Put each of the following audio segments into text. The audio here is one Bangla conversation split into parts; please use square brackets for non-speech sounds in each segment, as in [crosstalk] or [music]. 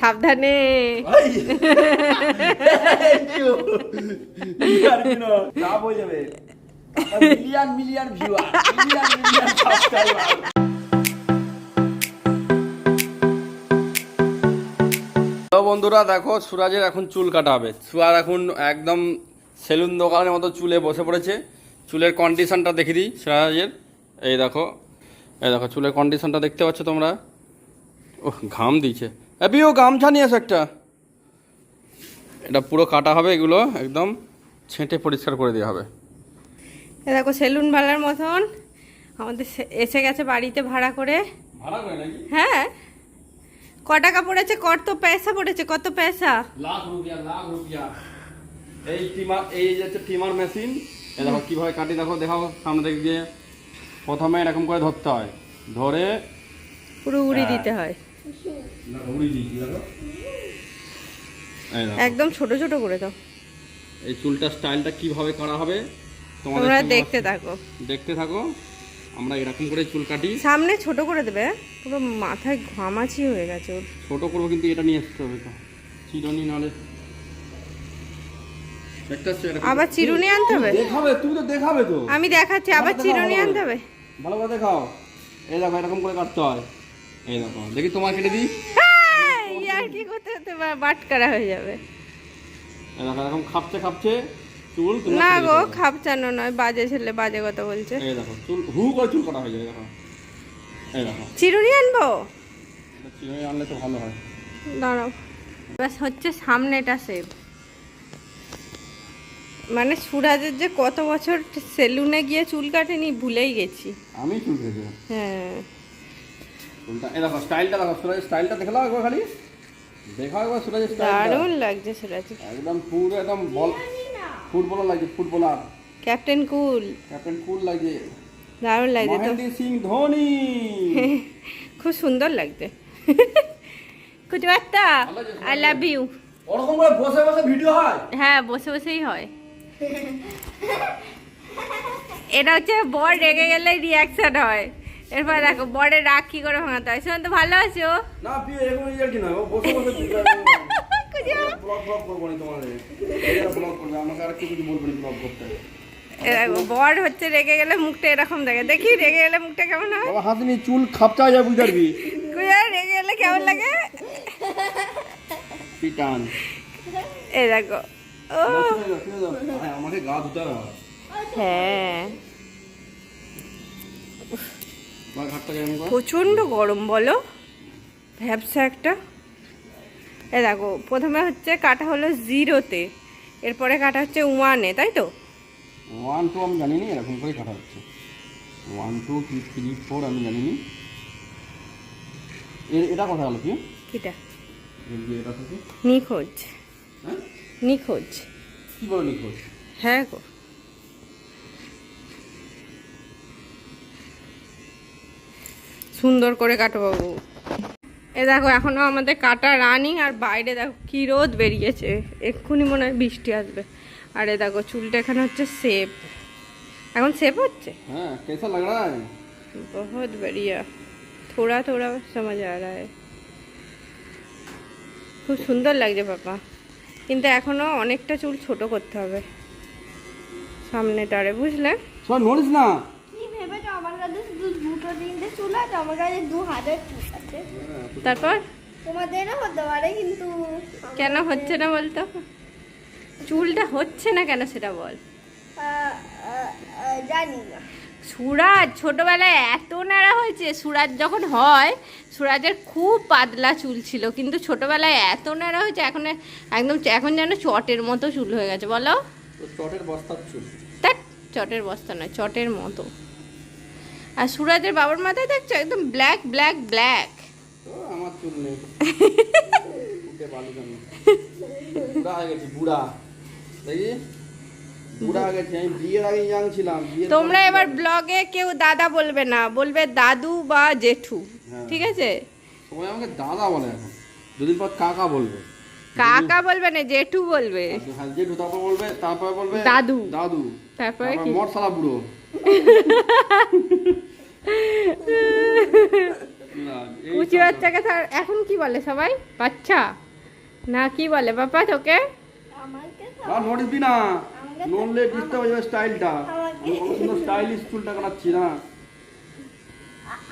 সাবধানে। Million million viewer million million subscriber তো বন্ধুরা দেখো সুরাজের এখন চুল কাটা হবে। সুরাজ এখন একদম সেলুন দোকানের মতো চুলে বসে পড়েছে। চুলের কন্ডিশনটা দেখে দিই সুরাজের। এই দেখো এই দেখো চুলের কন্ডিশনটা দেখতে পাচ্ছ তোমরা? ও ঘাম দিয়েছে। অ্যাপি ও গামছা নিয়ে এসো একটা এটা পুরো কাটা হবে এগুলো একদম ছেঁটে পরিষ্কার করে দেওয়া হবে এ দেখো সেলুন ভাড়ার মতন আমাদের এসে গেছে বাড়িতে ভাড়া করে হ্যাঁ ক টাকা পড়েছে কত পয়সা পড়েছে কত পয়সা লাখ রুপিয়া লাখ রুপিয়া এই টিমার এই যে হচ্ছে টিমার মেশিন দেখো কীভাবে কাটি দেখো দেখাও সামনে দিক দিয়ে প্রথমে এরকম করে ধরতে হয় ধরে পুরো উড়ি। দিতে হয় একদম ছোট ছোট করে দাও। এই চুলটা স্টাইলটা কীভাবে করা হবে তোমরা দেখতে থাকো। দেখতে থাকো। আমরা এরকম করে চুল কাটি। সামনে ছোট করে দেবে পুরো মাথায় ঘামাচি হয়ে গেছে ওর। ছোট করব কিন্তু এটা নিয়ে আসতে হবে তো চিরনি এরকম? আবার চিরুনি আনতে হবে? দেখাবে তুমি তো দেখাবে তো। আমি দেখাচ্ছি আবার চিরুনি আনতে হবে। ভালো করে দেখাও। এই দেখো এরকম করে কাটতে হয়। এই দেখো দেখি তোমার কেটে দিই। হ্যাঁ, কি করতে করতে বাটকারা হয়ে যাবে। এই এরকম খাপছে খাপছে। চুল না গো খাপচানো নয় বাজে ছেলে বাজে কথা বলছে। এই দেখো চুল হু করে চুল কাটা হয়ে যায় দেখো। এই দেখো। চিরুনি আনব? এটা চিরুনি আনলে তো ভালো হয়। দাঁড়াও। ব্যাস হচ্ছে সামনেটা সেভ মানে সুরাজের যে কত বছর সেলুনে গিয়ে চুল কাটেনি ভুলেই গেছি। আমি চুল কেটে হ্যাঁ। চুলটা এই দেখো স্টাইলটা দেখো সুরাজের স্টাইলটা দেখলাও একবার খালি। দেখাও একবার সুরাজের স্টাইলটা দারুণ লাগছে সুরাজ। একদম পুরো একদম বল ফুটবলার লাগছে footballer. Captain cool. Captain cool লাগছে। দারুণ লাগছে তো। মহেন্দ্র সিং ধোনি। [laughs] খুব সুন্দর লাগছে। আই লাভ ইউ ওরকম করে বসে বসে ভিডিও হয়? হ্যাঁ বসে বসেই হয়। [laughs] এটা হচ্ছে বর রেগে গেলে রিয়াকশন হয়। এরপর দেখো বরের রাগ কি করে ভাঙাতে হয়? শুনে তো ভালো আছো? না তুই এরকম ইয়ার কি না? বসে বসে ব্লগ ব্লগ [laughs] করব না আমাকে আর কিছু বলব না ব্লগ করতে। বর হচ্ছে রেগে গেলে মুখটা এরকম দেখে। দেখি রেগে গেলে মুখটা কেমন হয়? বাবা হাত নিয়ে চুল খাপচা যায় রেগে গেলে কেমন লাগে? পিটান। এই দেখো ও। আমাকে গা ধুতে হ্যাঁ তোমার ঘাটটা কেমন কর প্রচণ্ড গরম বলো। ভ্যাবসা একটা। এ দেখো প্রথমে হচ্ছে কাটা হলো জিরোতে এরপরে কাটা হচ্ছে ওয়ানে তাই তো? ওয়ান টু আমি জানি না এরকম করে কাটা হচ্ছে। ওয়ান টু থ্রি ফোর আমি জানি নি এটা কথা হলো কি? কিটা নিখোঁজ। হ্যাঁ? নিখোঁজ। কি বলে লিখো হ্যাঁ গো। সুন্দর করে কাটবাবু এ দেখো এখনও আমাদের কাটা রানিং আর বাইরে দেখো কী রোদ বেরিয়েছে। এক্ষুনি মনে হয় বৃষ্টি আসবে। আর এ দেখো চুলটা এখানে হচ্ছে সেপ এখন সেপ হচ্ছে? বহুত বড়িয়া। থোড়া থোড়া সমঝ আ রা খুব সুন্দর লাগছে বাবা কিন্তু এখনও অনেকটা চুল ছোট করতে হবে। সামনেটারে বুঝলে? না। দুটো তিনটে চুল আছে আমার কাছে দু হাজার চুল আছে। তারপর? তোমাদেরও হতে পারে কিন্তু কেন হচ্ছে না বলতো? চুলটা হচ্ছে না কেন সেটা বল। জানি না। সুরাজ ছোটবেলায় এত ন্যাড়া হয়েছে। সুরাজ যখন হয় সুরাজের খুব পাতলা চুল ছিল কিন্তু ছোটবেলায় এত ন্যাড়া হয়েছে এখন একদম এখন যেন চটের মতো চুল হয়ে গেছে বলো? চটের বস্তার চুল। দেখ চটের বস্তা নয় চটের মতো। আর সুরাজের বাবার মাথায় দেখছ? একদম ব্ল্যাক ব্ল্যাক ব্ল্যাক আমার চুল নেই। [laughs] তোমরা এবার ব্লগে কেউ দাদা বলবে না বলবে দাদু বা জেঠু হ্যাঁ। ঠিক আছে? সবাই আমাকে দাদা বলে এখন। দুদিন পর কাকা বলবে। কাকা বলবে না জেঠু বলবে। হ্যাঁ, জেঠু তারপর বলবে তারপর বলবে দাদু। দাদু। তারপরে কি? মর শালা বুড়ো। [laughs] কুচি। বাচ্চাকে তার- এখন কি বলে সবাই? বাচ্চা? না কি বলে বাবা তোকে? আমাকে তো আর নোটিস দি না নড়লে ডিস্টার্ব হয়ে যাবে স্টাইলটা আমাকে- আমি কত সুন্দর স্টাইলিশ চুলটা কাটাচ্ছি না? আ-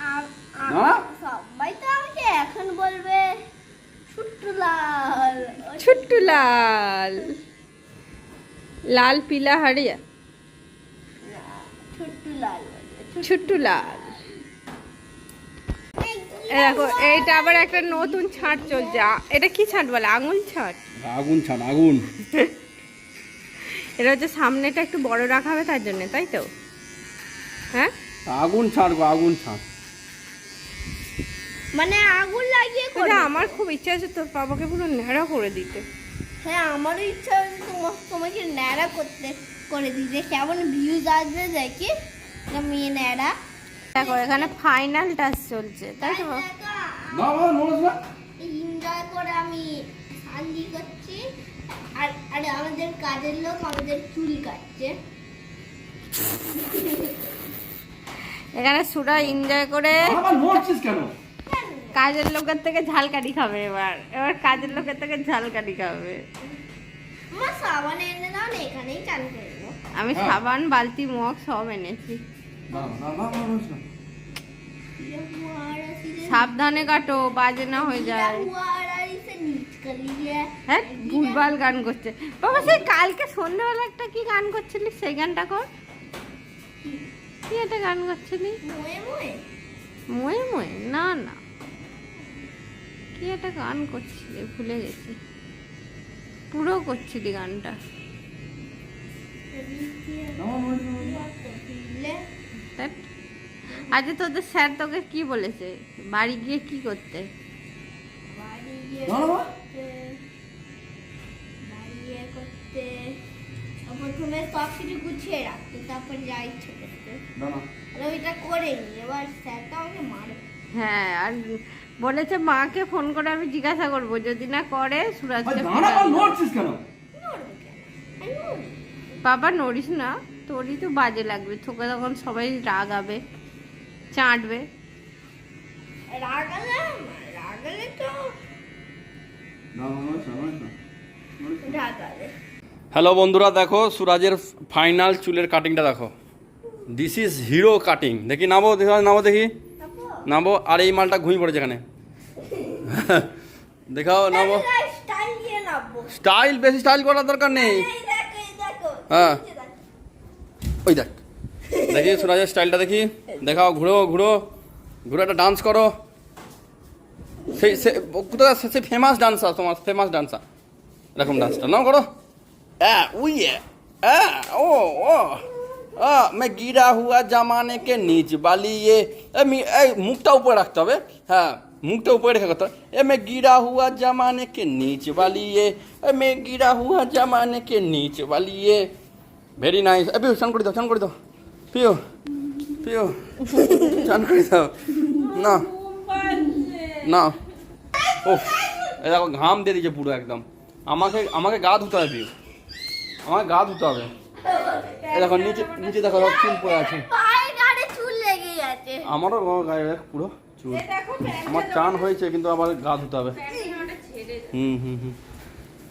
আ- আ- না? সবাই তো আমাকে এখন বলবে ছুট্টু লাল। ছুট্টু লাল। লাল পিলা হারিয়া ছুট্টু লাল লাল। দেখো এইটা আবার একটা নতুন ছাঁট চলছে। এটা কি ছাঁট বলে? আঙুল ছাঁট? আগুন আগুন। এটা হচ্ছে সামনেটা একটু বড় রাখা হবে তার জন্য তাই তো? হ্যাঁ? আগুন ছাড় গো আগুন ছাড় মানে আগুন লাগিয়ে এটা করবে আমার খুব ইচ্ছা আছে তোর বাবাকে পুরো ন্যাড়া করে দিতে। হ্যাঁ আমারও ইচ্ছা আছে তোমা- তোমাকে ন্যাড়া করতে করে দিতে। কেমন ভিউজ আসবে দেখি। না মেয়ে ন্যাড়া। দেখো এখানে ফাইনাল টাচ চলছে তাই তো? না বাবা নোটিস না। এনজয় করে আমি শান্তি করছি। আর আর আমাদের কাজের লোক আমাদের চুল কাটছে। এখানে সুরা এনজয় করে আবার নড়ছিস কেন? কাজের লোকের থেকে ঝালকাঠি খাবে এবার। এবার কাজের লোকের থেকে ঝালকাঠি খাবে। আমার সাবান এনে দাও না এখানেই চান করব আমি হ্যাঁ। সাবান বালতি মগ সব এনেছি। না না না না না। সাবধানে কাটো, বাজে না হয়ে যায়। হ্যাঁ ভুলভাল গান করছে। বাবা, সেই কালকে সন্ধ্যাবেলা একটা কি গান করছিলি? সেই গানটা কর। কি একটা গান করছিলি? ময়ে ময়ে? না না। কি একটা গান করছিলি? ভুলে গেছি। পুরো করছিলি গানটা। আজকে তোদের স্যার তোকে কি বলেছে? বাড়ি গিয়ে কি করতে? প্রথমে সব কিছু গুছিয়ে রাখতে তারপর যা ইচ্ছে করতে। না, না। ওইটা করে নি এবার স্যার তো আমাকে মারবে। হ্যাঁ আর বলেছে মাকে ফোন করে আমি জিজ্ঞাসা করব যদি না করে সুরাজকে। বাবা নড়িস না তোরই তো বাজে লাগবে তোকে তখন সবাই রাগাবে। চাটবে। রাগালে রাগালে তো হ্যালো বন্ধুরা দেখো সুরাজের ফাইনাল চুলের কাটিংটা দেখো। দিস ইজ হিরো কাটিং দেখি নামো দেখি নামো দেখি। নামো আর এই মালটা ঘুমিয়ে পড়েছে এখানে। [laughs] দেখাও নামো। স্টাইল দিয়ে নামবো। স্টাইল বেশি স্টাইল করার দরকার নেই। এই দেখো এই দেখো হ্যাঁ। ওই দেখ। দেখি সুরাজের স্টাইলটা দেখি দেখাও ঘুরো ঘুরো ঘুরে একটা ডান্স করো সেই সে কোথায় সে ফেমাস ডান্সার তোমার ফেমাস ডান্সার এরকম ডান্সটা নাও করো আ উই আ ও ও আ मैं गिरा हुआ जमाने के नीच वाली ये এ, মি- এই মুখটা উপরে রাখতে হবে হ্যাঁ মুখটা উপরে রেখে করতে হবে এ मैं गिरा हुआ जमाने के नीच वाली ये এ मैं गिरा हुआ जमाने के नीच वाली ये ভেরি নাইস এ পিউ চান করে দাও চান করে দাও পিউ পিউ, চান করে দাও। না না। ও দেখো, ঘাম দিয়ে দিয়েছে পুরো একদম। আমাকে আমাকে গা ধুতে হবে পিও আমাকে গা ধুতে হবে। দেখো, নিচে নিচে দেখো, সব চুল পড়ে আছে। আমারও গায়ে পুরো চুল। আমার চান হয়েছে, কিন্তু আবার গা ধুতে হবে। হুম হুম হুম।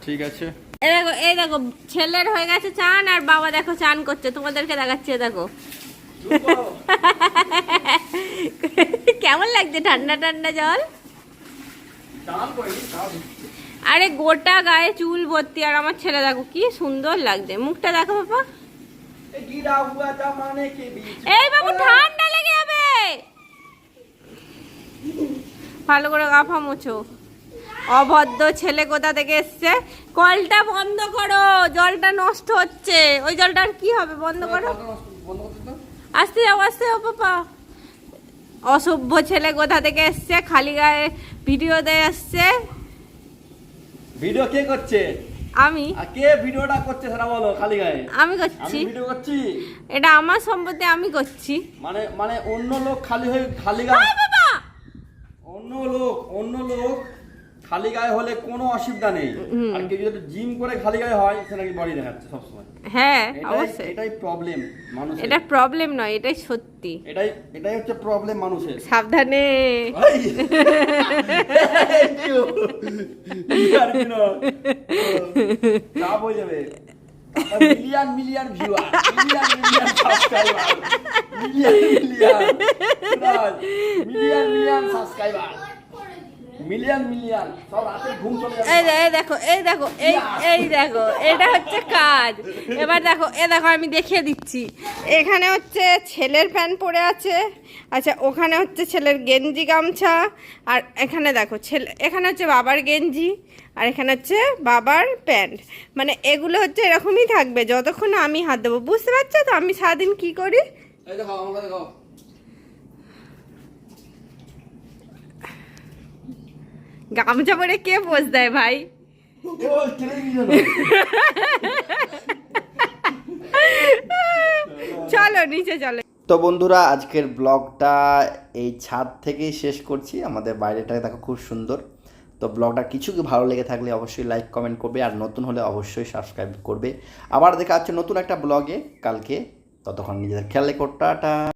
ঠিক আছে। এই দেখো এই দেখো, ছেলের হয়ে গেছে চান, আর বাবা দেখো চান করছে। তোমাদেরকে দেখাচ্ছে দেখো। কেমন লাগছে ঠান্ডা ঠান্ডা জল? আরে গোটা গায়ে চুল ভর্তি আর আমার ছেলে দেখো কি সুন্দর লাগছে। মুখটা দেখো বাবা। এই বাবু ঠান্ডা লেগে যাবে। ভালো করে গাফা মোছো। অভদ্র ছেলে কোথা থেকে এসছে? কলটা বন্ধ করো জলটা নষ্ট হচ্ছে। ওই জলটা আর কি হবে? বন্ধ করো। আসতে যাও আসতে যাও পাপা। অসভ্য ছেলে কোথা থেকে এসছে? খালি গায়ে ভিডিও দিয়ে এসছে ভিডিও কে করছে? আমি। কে ভিডিওটা করছে সেটা বলো খালি গায়ে। আমি আমি করছি ভিডিও করছি? এটা আমার সম্পত্তি আমি করছি। মানে মানে অন্য লোক খালি হয়ে খালি গায়ে বাবা অন্য লোক অন্য লোক খালি গায়ে হলে কোনো অসুবিধা নেই। আর কেউ যদি জিম করে খালি গায়ে হয় সে নাকি বডি দেখাচ্ছে সবসময়। হ্যাঁ অবশ্যই। এটাই প্রবলেম মানুষের। এটা প্রবলেম নয় এটাই সত্যি। এটাই এটাই হচ্ছে প্রবলেম মানুষের। সাবধানে। চাপ হয়ে যাবে million million viewer million million subscriber million million million million subscriber million million সব রাতে ঘুম চলে এই এই দেখো এই দেখো এই এই দেখো এটা হচ্ছে কাজ। এবার দেখো এ দেখো আমি দেখিয়ে দিচ্ছি। এখানে হচ্ছে ছেলের প্যান্ট পরে আছে আচ্ছা ওখানে হচ্ছে ছেলের গেঞ্জি গামছা আর এখানে দেখো ছেলে এখানে হচ্ছে বাবার গেঞ্জি আর এখানে হচ্ছে বাবার প্যান্ট। মানে এগুলো হচ্ছে এরকমই থাকবে যতক্ষণ আমি হাত দেবো। বুঝতে পারছ তো আমি সারাদিন কি করি? এই দেখো দেখো গামছা পরে কে পোজ দেয় ভাই? চলো, নিচে চলো। তো বন্ধুরা, আজকের ব্লগটা এই ছাদ থেকেই শেষ করছি। আমাদের বাইরেটা দেখো খুব সুন্দর। তো ব্লগটা কিছু কি ভালো লেগে থাকলে অবশ্যই লাইক কমেন্ট করবে আর নতুন হলে অবশ্যই সাবস্ক্রাইব করবে। আবার দেখা হচ্ছে নতুন একটা ব্লগে কালকে। ততক্ষণ নিজেদের খেয়াল রেখো, টাটা।